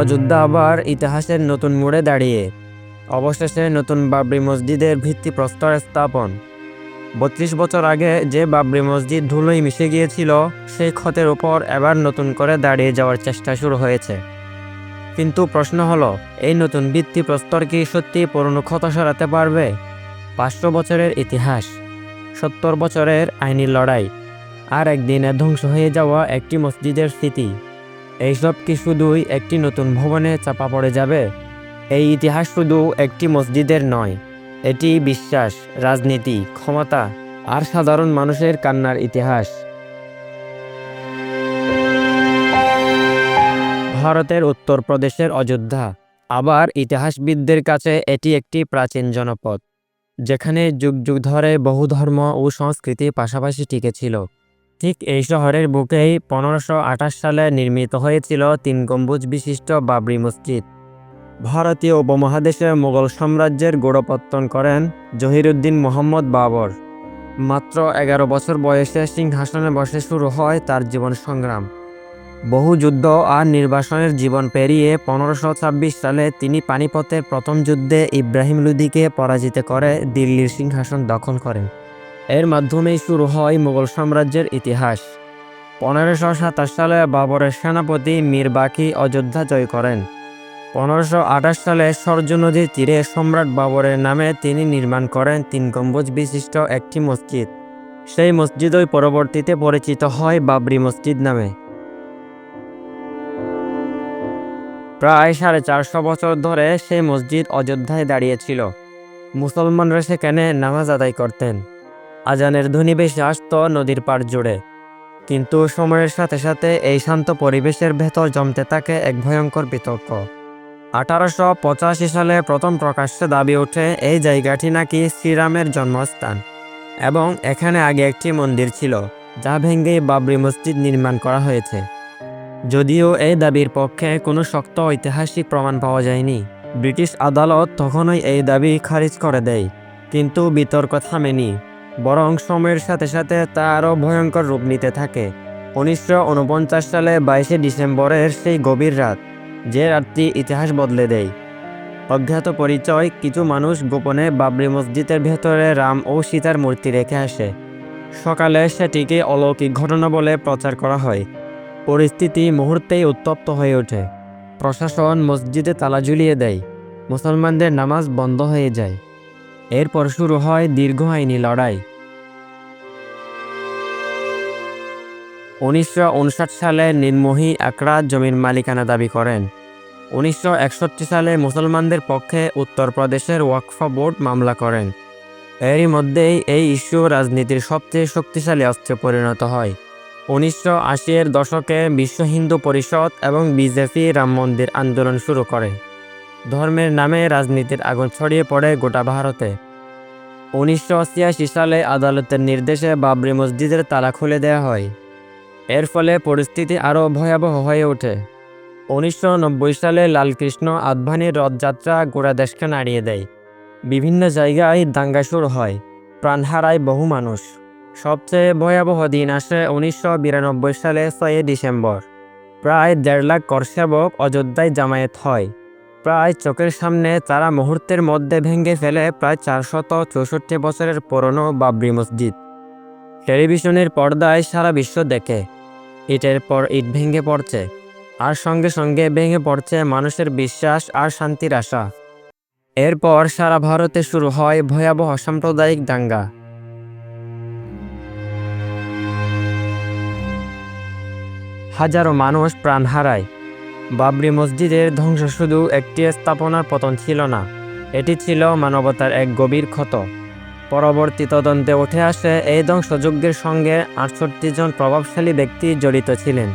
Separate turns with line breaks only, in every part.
অযোধ্যা আবার ইতিহাসের নতুন মোড়ে দাঁড়িয়ে, অবশেষে নতুন বাবরি মসজিদের ভিত্তিপ্রস্তর স্থাপন। বত্রিশ বছর আগে যে বাবরি মসজিদ ধুলোয় মিশে গিয়েছিল, সেই ক্ষতের উপর এবার নতুন করে দাঁড়িয়ে যাওয়ার চেষ্টা শুরু হয়েছে। কিন্তু প্রশ্ন হলো, এই নতুন ভিত্তিপ্রস্তর কি সত্যি পুরনো ক্ষত সরাতে পারবে? পাঁচশো বছরের ইতিহাস, সত্তর বছরের আইনি লড়াই, আর একদিনে ধ্বংস হয়ে যাওয়া একটি মসজিদের স্মৃতি। এইসব কি শুধুই একটি নতুন ভবনে চাপা পড়ে যাবে? এই ইতিহাস শুধু একটি মসজিদের নয়, এটি বিশ্বাস, রাজনীতি, ক্ষমতা আর সাধারণ মানুষের কান্নার ইতিহাস। ভারতের উত্তরপ্রদেশের অযোধ্যা। আবার ইতিহাসবিদদের কাছে এটি একটি প্রাচীন জনপদ, যেখানে যুগ যুগ ধরে বহু ধর্ম ও সংস্কৃতি পাশাপাশি টিকেছিল ঠিক এই শহরের বুকেই পনেরোশো সালে নির্মিত হয়েছিল তিন গম্বুজ বিশিষ্ট বাবরি মসজিদ। ভারতীয় উপমহাদেশে মোগল সাম্রাজ্যের গোড়পত্তন করেন জহিরুদ্দিন মোহাম্মদ বাবর। মাত্র এগারো বছর বয়সে সিংহাসনে বসে শুরু হয় তার জীবন সংগ্রাম। বহু যুদ্ধ আর নির্বাসনের জীবন পেরিয়ে পনেরোশো ছাব্বিশ সালে তিনি পানিপথের প্রথম যুদ্ধে ইব্রাহিম লুদিকে পরাজিত করে দিল্লির সিংহাসন দখল করেন। এর মাধ্যমেই শুরু হয় মুঘল সাম্রাজ্যের ইতিহাস। পনেরোশো সাতাশ সালে বাবরের সেনাপতি মীর বাকি অযোধ্যা জয় করেন। পনেরোশো আঠাশ সালে সরজু নদীর তীরে সম্রাট বাবরের নামে তিনি নির্মাণ করেন তিন গম্বুজ বিশিষ্ট একটি মসজিদ। সেই মসজিদই পরবর্তীতে পরিচিত হয় বাবরি মসজিদ নামে। প্রায় সাড়ে চারশো বছর ধরে সেই মসজিদ অযোধ্যায় দাঁড়িয়েছিল। মুসলমানরা সেখানে নামাজ আদায় করতেন। আজানের ধ্বনি বেশি আসত নদীর পাড় জুড়ে। কিন্তু সময়ের সাথে সাথে এই শান্ত পরিবেশের ভেতর জমতে থাকে এক ভয়ঙ্কর বিতর্ক। আঠারোশো পঁচাশি সালে প্রথম প্রকাশ্যে দাবি ওঠে এই জায়গাটি নাকি শ্রীরামের জন্মস্থান এবং এখানে আগে একটি মন্দির ছিল, যা ভেঙে বাবরি মসজিদ নির্মাণ করা হয়েছে। যদিও এই দাবির পক্ষে কোনো শক্ত ঐতিহাসিক প্রমাণ পাওয়া যায়নি। ব্রিটিশ আদালত তখনই এই দাবি খারিজ করে দেয়, কিন্তু বিতর্ক থামেনি। বরং সময়ের সাথে সাথে তা আরও ভয়ঙ্কর রূপ নিতে থাকে। উনিশশো ঊনপঞ্চাশ সালে বাইশে ডিসেম্বরের সেই গভীর রাত, যে রাতটি ইতিহাস বদলে দেয়। অজ্ঞাত পরিচয়, কিছু মানুষ গোপনে বাবরি মসজিদের ভেতরে রাম ও সীতার মূর্তি রেখে আসে। সকালে সেটিকে অলৌকিক ঘটনা বলে প্রচার করা হয়। পরিস্থিতি মুহূর্তেই উত্তপ্ত হয়ে ওঠে। প্রশাসন মসজিদে তালা ঝুলিয়ে দেয়। মুসলমানদের নামাজ বন্ধ হয়ে যায়। এরপর শুরু হয় দীর্ঘ আইনি লড়াই। উনিশশো উনষাট সালে নির্মোহী আকরা জমির মালিকানা দাবি করেন। উনিশশো একষট্টি সালে মুসলমানদের পক্ষে উত্তরপ্রদেশের ওয়াকফা বোর্ড মামলা করেন। এরই মধ্যেই এই ইস্যু রাজনীতির সবচেয়ে শক্তিশালী অস্ত্রে পরিণত হয়। উনিশশো এর দশকে বিশ্ব হিন্দু পরিষদ এবং বিজেপি রাম মন্দির আন্দোলন শুরু করে। ধর্মের নামে রাজনীতির আগুন ছড়িয়ে পড়ে গোটা ভারতে। উনিশশো সালে আদালতের নির্দেশে বাবরি মসজিদের তালা খুলে দেওয়া হয়। এর ফলে পরিস্থিতি আরও ভয়াবহ হয়ে ওঠে। উনিশশো নব্বই সালে লালকৃষ্ণ আদভানির রথযাত্রা গোড়া দেশকে নাড়িয়ে দেয়। বিভিন্ন জায়গায় দাঙ্গা শুরু হয়, প্রাণ হারায় বহু মানুষ। সবচেয়ে ভয়াবহ দিন আসে উনিশশো বিরানব্বই সালে ছয় ডিসেম্বর। প্রায় দেড় লাখ করসেবক অযোধ্যায় জামায়াত হয়। প্রায় চোখের সামনে তারা মুহূর্তের মধ্যে ভেঙে ফেলে প্রায় চারশত চৌষট্টি বছরের পুরনো বাবরি মসজিদ। টেলিভিশনের পর্দায় সারা বিশ্ব দেখে। ইটের পর ইট ভেঙে পড়ছে, আর সঙ্গে সঙ্গে ভেঙে পড়ছে মানুষের বিশ্বাস আর শান্তির আশা। এরপর সারা ভারতে শুরু হয় ভয়াবহ সাম্প্রদায়িক দাঙ্গা। হাজারো মানুষ প্রাণ হারায়। বাবরি মসজিদের ধ্বংস শুধু একটি স্থাপনার পতন ছিল না, এটি ছিল মানবতার এক গভীর ক্ষত। পরবর্তী তদন্তে উঠে আসে এই ধ্বংসযজ্ঞের সঙ্গে আটষট্টি জন প্রভাবশালী ব্যক্তি জড়িত ছিলেন।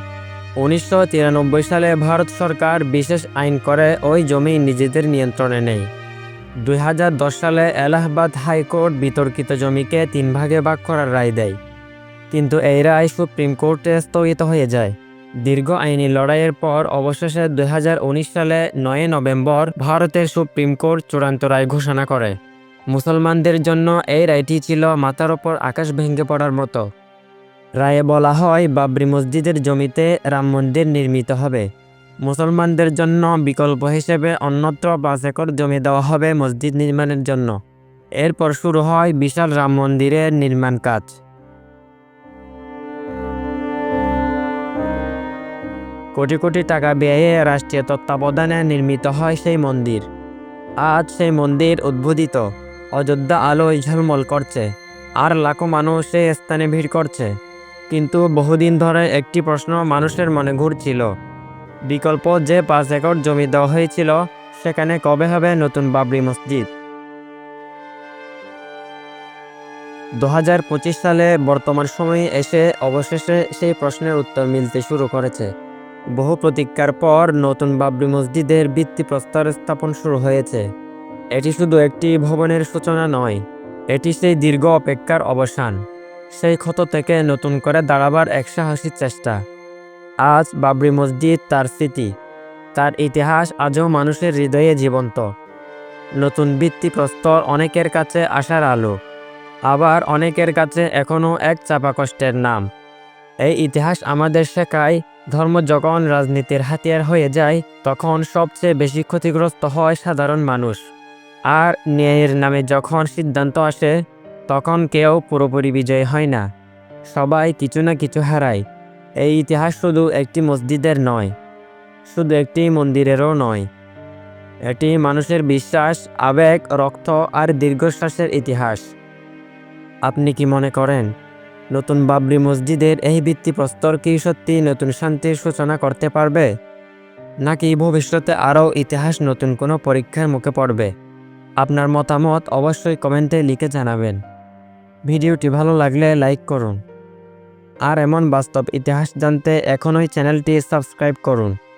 উনিশশো তিরানব্বই সালে ভারত সরকার বিশেষ আইন করে, ওই জমি নিজেদের নিয়ন্ত্রণে নেয় দুই হাজার দশ সালে এলাহাবাদ হাইকোর্ট বিতর্কিত জমিকে তিন ভাগে ভাগ করার রায় দেয়। কিন্তু এই রায় সুপ্রিম কোর্টে স্থগিত হয়ে যায়। দীর্ঘ আইনি লড়াইয়ের পর অবশেষে দু হাজার উনিশ সালে নয় নভেম্বর ভারতের সুপ্রিম কোর্ট চূড়ান্ত রায় ঘোষণা করে। মুসলমানদের জন্য এই রায়টি ছিল মাথার ওপর আকাশ ভেঙে পড়ার মতো। রায়ে বলা হয়, বাবরি মসজিদের জমিতে রাম মন্দির নির্মিত হবে। মুসলমানদের জন্য বিকল্প হিসেবে অন্যত্র পাঁচ একর জমি দেওয়া হবে মসজিদ নির্মাণের জন্য। এরপর শুরু হয় বিশাল রাম মন্দিরের নির্মাণ কাজ। কোটি কোটি টাকা ব্যয়ে রাষ্ট্রীয় তত্ত্বাবধানে নির্মিত হয় সেই মন্দির। আজ সেই মন্দির উদ্বোধিত। অযোধ্যা আলোয় ঝলমল করছে। আর লাখো মানুষ সেই স্থানে ভিড় করছে। কিন্তু বহুদিন ধরে একটি প্রশ্ন মানুষের মনে ঘুরছিল। বিকল্প যে পাঁচ একর জমি দেওয়া হয়েছিল, সেখানে কবে হবে নতুন বাবরি মসজিদ? দু হাজার পঁচিশ সালে বর্তমান সময়ে এসে অবশেষে সেই প্রশ্নের উত্তর মিলতে শুরু করেছে। বহু প্রতীক্ষার পর নতুন বাবরি মসজিদের ভিত্তিপ্রস্তর স্থাপন শুরু হয়েছে। এটি শুধু একটি ভবনের সূচনা নয়, এটি সেই দীর্ঘ অপেক্ষার অবসান, সেই ক্ষত থেকে নতুন করে দাঁড়াবার এক সাহসী চেষ্টা। আজ বাবরি মসজিদ তার স্মৃতি, তার ইতিহাস আজও মানুষের হৃদয়ে জীবন্ত। নতুন ভিত্তিপ্রস্তর অনেকের কাছে আশার আলো, আবার অনেকের কাছে এখনও এক চাপা কষ্টের নাম। এই ইতিহাস আমাদের শেখায়, ধর্ম যখন রাজনীতির হাতিয়ার হয়ে যায়, তখন সবচেয়ে বেশি ক্ষতিগ্রস্ত হয় সাধারণ মানুষ। আর ন্যায়ের নামে যখন সিদ্ধান্ত আসে, তখন কেউ পুরোপুরি বিজয় হয় না। সবাই কিছু না কিছু হারায়। এই ইতিহাস শুধু একটি মসজিদের নয়, শুধু একটি মন্দিরেরও নয়। এটি মানুষের বিশ্বাস, আবেগ, রক্ত আর দীর্ঘশ্বাসের ইতিহাস। আপনি কি মনে করেন, নতুন বাবরি মসজিদের এই ভিত্তিপ্রস্তর কি সত্যি নতুন শান্তির সূচনা করতে পারবে? নাকি ভবিষ্যতে আরও ইতিহাস নতুন কোনো পরীক্ষার মুখে পড়বে? আপনার মতামত অবশ্যই কমেন্টে লিখে জানাবেন। ভিডিওটি ভালো লাগলে লাইক করুন। আর এমন বাস্তব ইতিহাস জানতে এখনই চ্যানেলটি সাবস্ক্রাইব করুন।